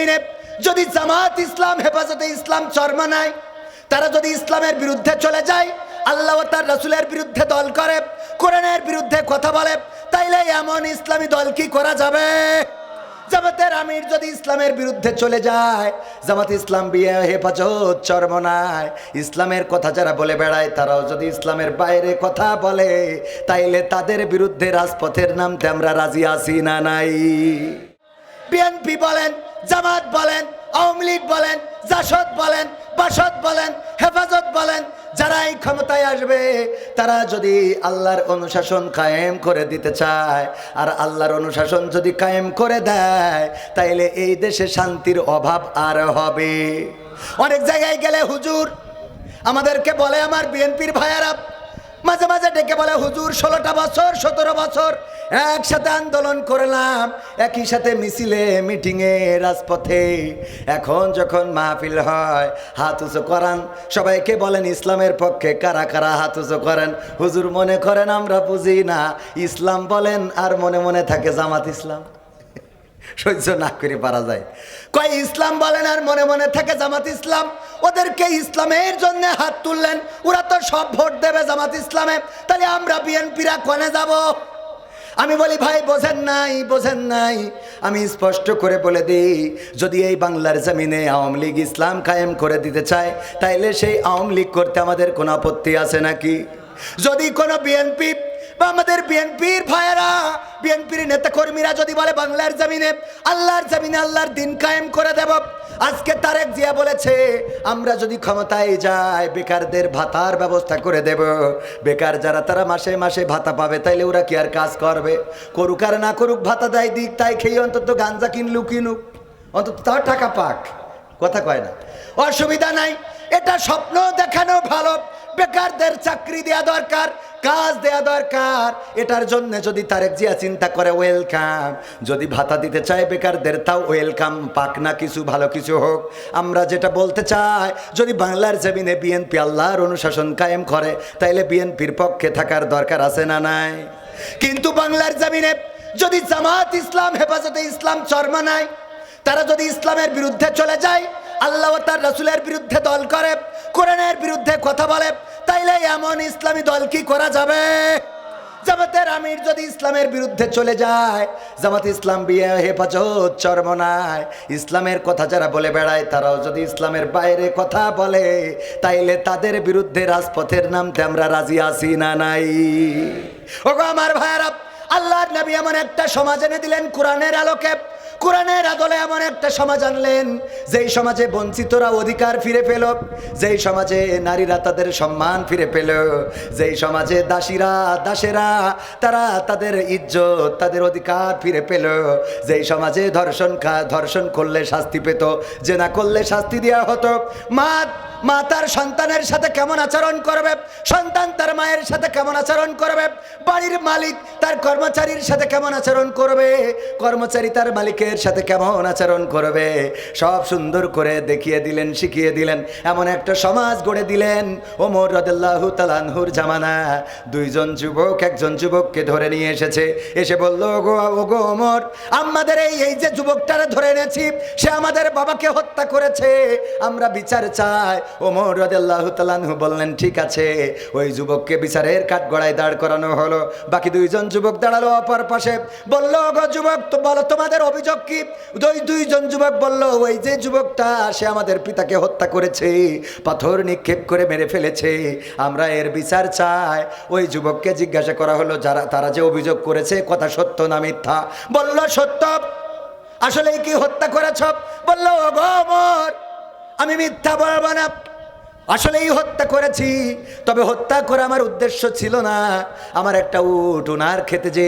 জমিনে যদি জামাত ইসলাম, হেফাজতে ইসলাম চর্মা নাই, তারা যদি ইসলামের বিরুদ্ধে চলে যায়, আল্লাহ তার রসুলের বিরুদ্ধে দল করে, কোরআনের বিরুদ্ধে কথা বলে, তাইলে এমন ইসলামী দল কি করা যাবে? জামাতের আমির যদি ইসলামের বিরুদ্ধে চলে যায়, জামাত ইসলাম বিয়ে, হেফাজত চরমনায় ইসলামের কথা যারা বলে বেড়ায়, তারাও যদি ইসলামের বাইরে কথা বলে, তাইলে তাদের বিরুদ্ধে রাজপথের নামতে আমরা রাজি আছি না নাই? বিএনপি বলেন জামাত বলেন, আওয়ামী লীগ বলেন, জাসদ বলেন, বাসদ বলেন, হেফাজত বলেন যারা এই ক্ষমতায় আসবে, তারা যদি আল্লাহর অনুশাসন কায়েম করে দিতে চায়, আর আল্লাহর অনুশাসন যদি কায়েম করে দেয়, তাইলে এই দেশে শান্তির অভাব আর হবে। অনেক জায়গায় গেলে হুজুর, আমাদেরকে বলে আমার বিএনপির ভাইয়ারা মাঝে মাঝে ডেকে বলে, হুজুর, ষোলোটা বছর, সতেরো বছর, একসাথে আন্দোলন করলাম, একই সাথে মিছিলে, মিটিংয়ে, রাজপথে। এখন যখন মাহফিল হয়, হাত উঁচু করান। সবাইকে বলেন, ইসলামের পক্ষে কারা কারা হাত উঁচু করেন? হুজুর মনে করেন, আমরা বুঝি না। ইসলাম বলেন, আর মনে মনে থাকে জামাত ইসলাম। সহ্য না করে পারা যায়। কয়, ইসলাম বলেন আর মনে মনে থাকে জামাত ইসলাম? ওদেরকে ইসলামের জন্য হাত তুললেন। ওরা তো সব ভোট দেবে জামাত ইসলামে। তাহলে আমরা বিএনপিরা কনে যাব? আমি বলি, ভাই, বোঝেন নাই বোঝেন নাই। আমি স্পষ্ট করে বলে দিই, যদি এই বাংলার জমিনে আওয়ামী লীগ ইসলাম কায়েম করে দিতে চায়, তাইলে সেই আওয়ামী লীগ করতে আমাদের কোনো আপত্তি আছে নাকি? যদি কোনো বিএনপি আমাদের বিএনপির ভাইয়েরা, বিএনপির নেতা কর্মীরা যদি বলে বাংলার জমিনে, আল্লাহর জমিনে আল্লাহর দিন কায়েম করে দেব। আজকে তারেক জিয়া বলেছে, আমরা যদি ক্ষমতায় যাই, বেকারদের ভাতার ব্যবস্থা করে দেব। বেকার যারা, তারা মাসে মাসে ভাতা পাবে, তাইলে ওরা কি আর কাজ করবে? করুক আর না করুক, ভাতা দেয় দিক, তাই খেয়ে অন্তত গাঞ্জা কিনলুক, কিনুক। অন্তত তার টাকা পাক। কথা কয় না। অসুবিধা নাই। এটা স্বপ্ন দেখানো ভালো। বেকারদের চাকরি দেওয়া দরকার, কাজ দেয়া দরকার। এটার জন্য যদি তারেক জিয়া চিন্তা করে ওয়েলকাম যদি ভাতা দিতে চায় বেকারদের, তাও ওয়েলকাম পাক না কিছু, ভালো কিছু হোক। আমরা যেটা বলতে চাই, যদি বাংলার জমিনে বিএনপি আল্লাহর অনুশাসন কায়েম করে, তাইলে বিএনপির পক্ষে থাকার দরকার আছে না নাই? কিন্তু বাংলার জমিনে যদি জামাত ইসলাম, হেফাজতে ইসলাম চর্মা নাই তারা যদি ইসলামের বিরুদ্ধে চলে যায় আল্লাহ তার রসুলের বিরুদ্ধে দল করে, কোরআনের বিরুদ্ধে কথা বলে। তাইলে এমন ইসলামী দল কি করা যাবে? জামাতের আমির যদি ইসলামের বিরুদ্ধে চলে যায়, জামাত ইসলাম বিয়ে, হেফাজত চরমনায় ইসলামের কথা যারা বলে বেড়ায়, তারাও যদি ইসলামের বাইরে কথা বলে, তাইলে তাদের বিরুদ্ধে রাজপথের নামতে আমরা রাজি আছি না নাই? ওগো আমার ভাইয়ারা, আল্লাহর নবী এমন একটা সমাজ এনে দিলেন, কোরআনের আলোকে। কোরআনের আদলে এমন একটা সমাজ আনলেন, যেই সমাজে বঞ্চিতরা অধিকার ফিরে পেল, যেই সমাজে নারীরা তাদের সম্মান ফিরে পেল, যেই সমাজে দাসীরা, দাসেরা, তারা তাদের ইজ্জত, তাদের অধিকার ফিরে পেল, যেই সমাজে ধর্ষণ ধর্ষণ করলে শাস্তি পেত, যে না করলে শাস্তি দেওয়া হতো। মা মা তার সন্তানের সাথে কেমন আচরণ করবে? সন্তান তার মায়ের সাথে কেমন আচরণ করবে? বাড়ির মালিক তার কর্মচারীর সাথে কেমন আচরণ করবে? কর্মচারী তার মালিকের সাথে কেমন আচরণ করবে? সব সুন্দর করে দেখিয়ে দিলেন, শিখিয়ে দিলেন। এমন একটা সমাজ গড়ে দিলেন ওমর রদাল্লাহু তালানহুর জামানা। দুইজন যুবক, একজন যুবককে ধরে নিয়ে এসেছে। এসে বলল, ওগো ওগো ওমর, আমাদের এই এই যে যুবকটারে ধরে এনেছি, সে আমাদের বাবাকে হত্যা করেছে। আমরা বিচার চাই। ওমর রদাল্লাহু তালানহু বললেন, ঠিক আছে। ওই যুবককে বিচারের কাঠ গড়ায় দাঁড় করানো হলো। বাকি দুইজন যুবক দাঁড়াল অপর পাশে। বলল গো যুবক বলো, তোমাদের অভিযোগ কি? দুই, দুইজন যুবক বলল, ওই যে যুবকটা, সে আমাদের পিতাকে হত্যা করেছে, পাথর নিক্ষেপ করে মেরে ফেলেছে। আমরা এর বিচার চাই। ওই যুবককে জিজ্ঞাসা করা হলো, যারা, তারা যে অভিযোগ করেছে, কথা সত্য না মিথ্যা? বলল, সত্য। আসলে কি হত্যা করেছ? বলল গো আমি মিথ্যা বলব না। আসলেই হত্যা করেছি, তবে হত্যা করা আমার উদ্দেশ্য ছিল না। আমার একটা উট, উনার খেতে যে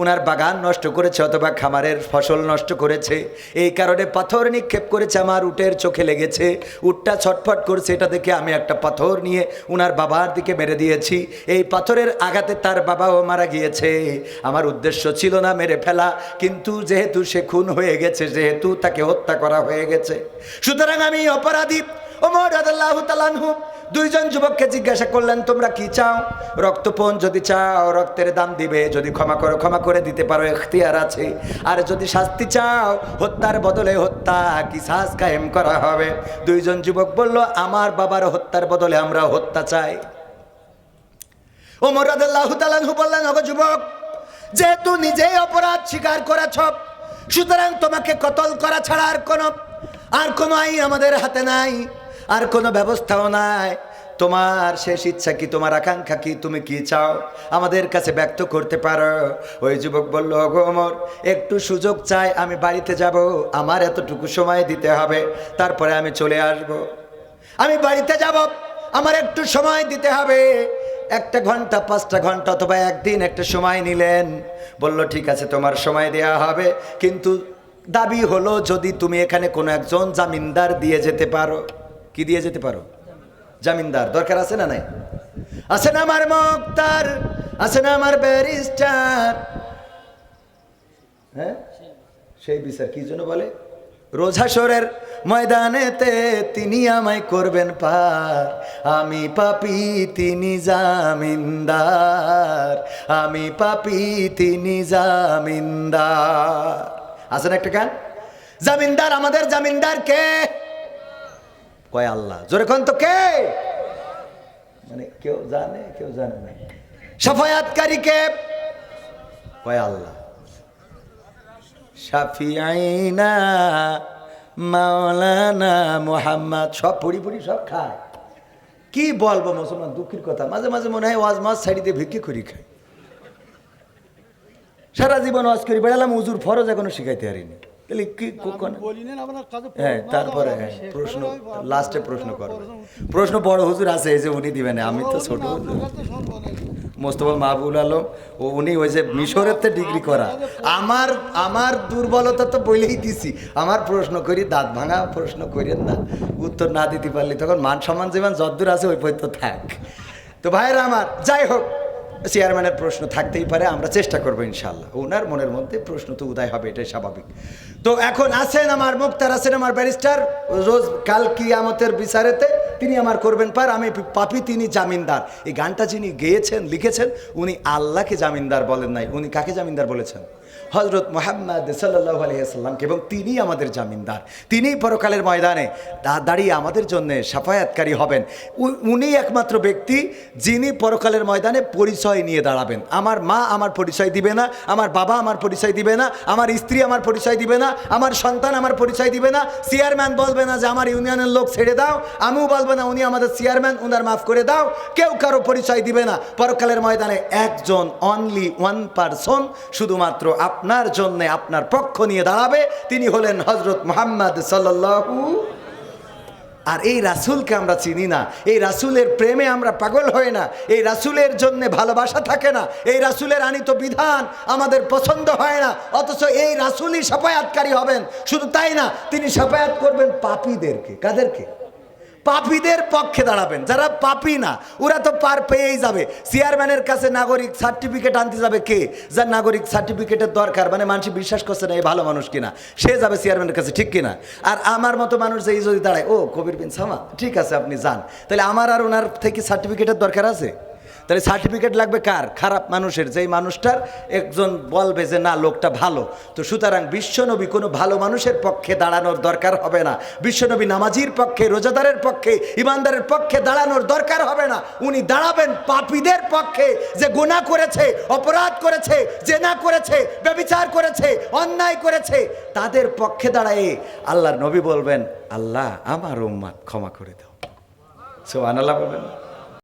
উনার বাগান নষ্ট করেছে অথবা খামারের ফসল নষ্ট করেছে, এই কারণে পাথর নিক্ষেপ করেছে, আমার উটের চোখে লেগেছে। উটটা ছটফট করছে, এটা দেখে আমি একটা পাথর নিয়ে উনার বাবার দিকে মেরে দিয়েছি। এই পাথরের আঘাতে তার বাবাও মারা গিয়েছে। আমার উদ্দেশ্য ছিল না মেরে ফেলা, কিন্তু যেহেতু সে খুন হয়ে গেছে, যেহেতু তাকে হত্যা করা হয়ে গেছে। সুতরাং আমি অপরাধী দুইজন যুবককে জিজ্ঞাসা করলেন, তোমরা কি চাও? রক্তপণ যদি চাও, রক্তের দাম দিবে। যদি ক্ষমা করো, ক্ষমা করে দিতে পারো এখতিয়ার আছে। আর যদি শাস্তি চাও, হত্যার বদলে হত্যা কি সাজ কায়েম করা হবে? দুইজন যুবক বলল, আমার বাবার হত্যার বদলে আমরা হত্যা চাই। ওমর তাআলা বললেন, ওগো যুবক, যেহেতু নিজেই অপরাধ স্বীকার করেছ, সুতরাং তোমাকে কতল করা ছাড়া আর কোনো আর কোনো আইন আমাদের হাতে নাই। আর কোনো ব্যবস্থাও নাই। তোমার শেষ ইচ্ছা কি, তোমার আকাঙ্ক্ষা কি, তুমি কি চাও? আমাদের কাছে ব্যক্ত করতে পারো। ওই যুবক বলল, ওগো ওমর, একটু সুযোগ চাই, আমি বাড়িতে যাব। আমার এতটুকু সময় দিতে হবে। তারপরে আমি চলে আসব। আমি বাড়িতে যাব। আমার একটু সময় দিতে হবে। একটা ঘণ্টা, পাঁচটা ঘণ্টা অথবা একদিন একটা সময় নিলেন। বলল, ঠিক আছে, তোমার সময় দেয়া হবে। কিন্তু দাবি হলো, যদি তুমি এখানে কোনো একজন জামিনদার দিয়ে যেতে পারো। কি দিয়ে যেতে পারো? জামিনদার, দরকার আছে না নাই? আছে না আমার মুক্তার, আছে না আমার ব্যারিস্টার। হ্যাঁ? সেই বিচার কি জন্য বলে? রোজাসরের ময়দানেতে তিনি আমায় করবেন পার। আমি পাপি, তিনি জামিনদার। আমি পাপি, তিনি জামিনদার। আছেন একটা গান? জামিনদার, আমাদের জামিনদার কে কয় আল্লাহ? জোরে কোন তো কে? মানে কেউ জানে কেউ জানে না। সাফায়াতকারী কে কয় আল্লাহ? শাফিআইনা মাওলানা মোহাম্মদ। সব পড়ি পড়ি, সব খায়। কি বলব মুসলমান, দুঃখের কথা। মাঝে মাঝে মনে হয় ওয়াজ মাছ ছাড়িতে ভিক্ষে করি খায়। সারা জীবন ওয়াজ করি, বেড়ালাম উজুর ফরজ এখনও শিখাইতে পারিনি। তাহলে কি হ্যাঁ তারপরে হ্যাঁ প্রশ্ন লাস্টে প্রশ্ন করবে প্রশ্ন বড় হুজুর আছে এই যে উনি দিবেন আমি তো ছোট। হুজুর মোস্তফা মাহবুল আলম ও উনি ওই যে মিশরের ডিগ্রি করা। আমার আমার দুর্বলতা তো বলেই দিছি। আমার প্রশ্ন করি দাঁত ভাঙা প্রশ্ন করেন না। উত্তর না দিতে পারলে তখন মান সম্মান যেমন যদ্দূর আছে ওই পর্যন্ত থাক। তো ভাইয়েরা আমার যাই হোক চেয়ারম্যানের প্রশ্ন থাকতেই পারে, আমরা চেষ্টা করব ইনশাল্লাহ ওনার মনের মধ্যে প্রশ্ন তো উদয় হবে, এটাই স্বাভাবিক। তো এখন আছেন আমার মুক্তার, আছেন আমার ব্যারিস্টার, রোজ কাল কিয়ামতের বিচারেতে তিনি আমার করবেন পার, আমি পাপি তিনি জামিনদার। এই গানটা যিনি গেয়েছেন, লিখেছেন, উনি আল্লাহকে জামিনদার বলেন নাই। উনি কাকে জামিনদার বলেছেন? হজরত মোহাম্মদ সাল্লাহ আলিয়াল্লামকে এবং তিনি আমাদের জামিনদার। তিনি পরকালের ময়দানে দাঁড়িয়ে আমাদের জন্য সাফায়াতকারী হবেন। উনি একমাত্র ব্যক্তি যিনি পরকালের ময়দানে পরিচয় নিয়ে দাঁড়াবেন। আমার মা আমার পরিচয় দিবে না, আমার বাবা আমার পরিচয় দিবে না, আমার স্ত্রী আমার পরিচয় দিবে না, আমার সন্তান আমার পরিচয় দিবে না। চেয়ারম্যান বলবে না যে, আমার ইউনিয়নের লোক ছেড়ে দাও, আমিও বলব না, উনি আমাদের চেয়ারম্যান উনার মাফ করে দাও। কেউ কারও পরিচয় দিবে না। পরকালের ময়দানে একজন অনলি ওয়ান পারসন শুধুমাত্র আপনার জন্য আপনার পক্ষ নিয়ে দাঁড়াবে। তিনি হলেন হজরত মোহাম্মদ সাল্লাল্লাহু আর এই রাসূলকে আমরা চিনি না। এই রাসূলের প্রেমে আমরা পাগল হই না। এই রাসূলের জন্য ভালোবাসা থাকে না। এই রাসূলের আনিত বিধান আমাদের পছন্দ হয় না। অথচ এই রাসূলই সাফায়াতকারী হবেন। শুধু তাই না, তিনি সাফায়াত করবেন পাপীদেরকে। কাদেরকে? পাপীদের পক্ষে দাঁড়াবেন। যারা পাপি না, ওরা তো পার পেয়েই যাবে। চেয়ারম্যানের কাছে নাগরিক সার্টিফিকেট আনতে যাবে কে? যার নাগরিক সার্টিফিকেটের দরকার মানে মানুষ বিশ্বাস করছে না এই ভালো মানুষ কিনা। সে যাবে চেয়ারম্যানের কাছে, ঠিক কিনা? আর আমার মতো মানুষ এই যদি দাঁড়ায়, ও, কবির বিন সামা, ঠিক আছে, আপনি যান। তাহলে আমার আর ওনার থেকে সার্টিফিকেটের দরকার আছে? তাহলে সার্টিফিকেট লাগবে কার? খারাপ মানুষের। যেই মানুষটার একজন বলবে যে, না, লোকটা ভালো। তো সুতরাং বিশ্বনবী কোনো ভালো মানুষের পক্ষে দাঁড়ানোর দরকার হবে না। বিশ্বনবী নামাজির পক্ষে, রোজাদারের পক্ষে, ইমানদারের পক্ষে দাঁড়ানোর দরকার হবে না। উনি দাঁড়াবেন পাপীদের পক্ষে যে গুনাহ করেছে, অপরাধ করেছে, জেনা করেছে, ব্যবিচার করেছে, অন্যায় করেছে। তাদের পক্ষে দাঁড়ায়ে আল্লাহর নবী বলবেন, আল্লাহ, আমার উম্মাদ ক্ষমা করে দাও। সো আনাল্লাহ বলবেন?